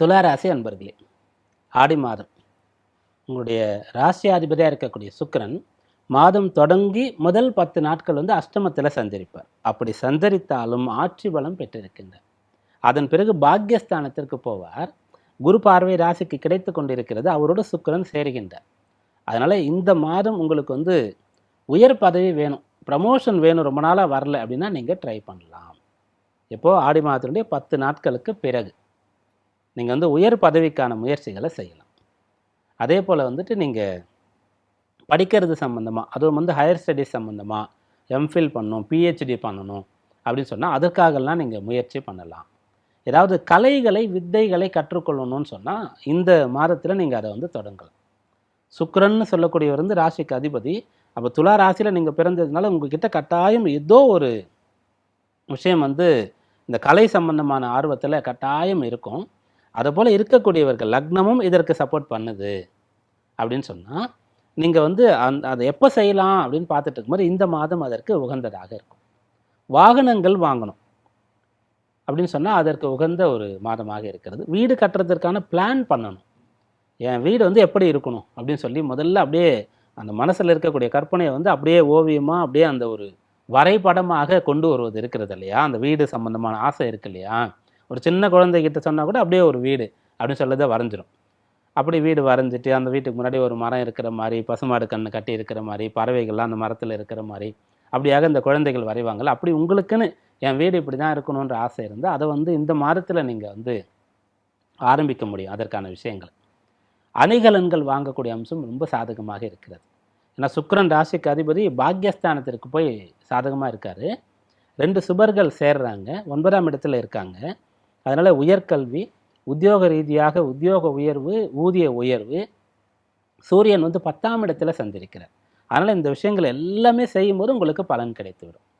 துளாராசி அன்பர்களே ஆடி மாதம் உங்களுடைய ராசியாதிபதியாக இருக்கக்கூடிய சுக்கிரன் மாதம் தொடங்கி முதல் பத்து நாட்கள் வந்து அஷ்டமத்தில் சஞ்சரிப்பார். அப்படி சஞ்சரித்தாலும் ஆட்சி பலம் பெற்றிருக்கின்றார். அதன் பிறகு பாக்யஸ்தானத்திற்கு போவார். குரு பார்வை ராசிக்கு கிடைத்து கொண்டிருக்கிறது. அவரோட சுக்கரன் சேருகின்றார். அதனால் இந்த மாதம் உங்களுக்கு வந்து உயர் பதவி வேணும் ப்ரமோஷன் வேணும் ரொம்ப நாளாக வரல அப்படின்னா நீங்கள் ட்ரை பண்ணலாம். இப்போது ஆடி மாதத்தினுடைய பத்து நாட்களுக்கு பிறகு. நீங்கள் வந்து உயர் பதவிக்கான முயற்சிகளை செய்யலாம். அதே போல் வந்துட்டு நீங்கள் படிக்கிறது சம்மந்தமாக அதுவும் வந்து ஹையர் ஸ்டடீஸ் சம்மந்தமாக எம்ஃபில் பண்ணணும் பிஹெச்டி பண்ணணும் அப்படின்னு சொன்னால் அதற்காகலாம் நீங்கள் முயற்சி பண்ணலாம். ஏதாவது கலைகளை வித்தைகளை கற்றுக்கொள்ளணும்னு சொன்னால் இந்த மாதத்தில் நீங்கள் அதை வந்து தொடங்கலாம். சுக்கரன்னு சொல்லக்கூடியவர் வந்து ராசிக்கு அதிபதி. அப்போ துலா ராசியில் நீங்கள் பிறந்ததுனால உங்ககிட்ட கட்டாயம் ஏதோ ஒரு விஷயம் வந்து இந்த கலை சம்பந்தமான ஆர்வத்தில் கட்டாயம் இருக்கும். அதுபோல் இருக்கக்கூடியவர்கள் லக்னமும் இதற்கு சப்போர்ட் பண்ணுது அப்படின்னு சொன்னால் நீங்கள் வந்து அந்த அதை எப்போ செய்யலாம் அப்படின்னு பார்த்துட்டு இருக்கும்போது இந்த மாதம் அதற்கு உகந்ததாக இருக்கும். வாகனங்கள் வாங்கணும் அப்படின்னு சொன்னால் அதற்கு உகந்த ஒரு மாதமாக இருக்கிறது. வீடு கட்டுறதற்கான பிளான் பண்ணணும். என் வீடு வந்து எப்படி இருக்கணும் அப்படின்னு சொல்லி முதல்ல அப்படியே அந்த மனசில் இருக்கக்கூடிய கற்பனையை வந்து அப்படியே ஓவியமாக அப்படியே அந்த ஒரு வரைபடமாக கொண்டு வருவது இருக்கிறது இல்லையா? அந்த வீடு சம்பந்தமான ஆசை இருக்கு இல்லையா? ஒரு சின்ன குழந்தைகிட்ட சொன்னால் கூட அப்படியே ஒரு வீடு அப்படின்னு சொல்லதை வரைஞ்சிரும். அப்படி வீடு வரைஞ்சிட்டு அந்த வீட்டுக்கு முன்னாடி ஒரு மரம் இருக்கிற மாதிரி பசுமாடு கண்ணு கட்டி இருக்கிற மாதிரி பறவைகள்லாம் அந்த மரத்தில் இருக்கிற மாதிரி அப்படியாக இந்த குழந்தைகள் வரைவாங்கல்ல. அப்படி உங்களுக்குன்னு என் வீடு இப்படி தான் இருக்கணுன்ற ஆசை இருந்தால் அதை வந்து இந்த மாதத்தில் நீங்கள் வந்து ஆரம்பிக்க முடியும் அதற்கான விஷயங்கள். அணிகலன்கள் வாங்கக்கூடிய அம்சம் ரொம்ப சாதகமாக இருக்கிறது. ஏன்னா சுக்கரன் ராசிக்கு அதிபதி பாக்யஸ்தானத்திற்கு போய் சாதகமாக இருக்கார். ரெண்டு சுபர்கள் சேர்றாங்க. ஒன்பதாம் இடத்துல இருக்காங்க. அதனால் உயர்கல்வி உத்தியோக ரீதியாக உத்தியோக உயர்வு ஊதிய உயர்வு சூரியன் வந்து பத்தாம் இடத்துல சந்திருக்கிறார் அதனால் இந்த விஷயங்கள் எல்லாமே செய்யும்போது உங்களுக்கு பலன் கிடைத்துவிடும்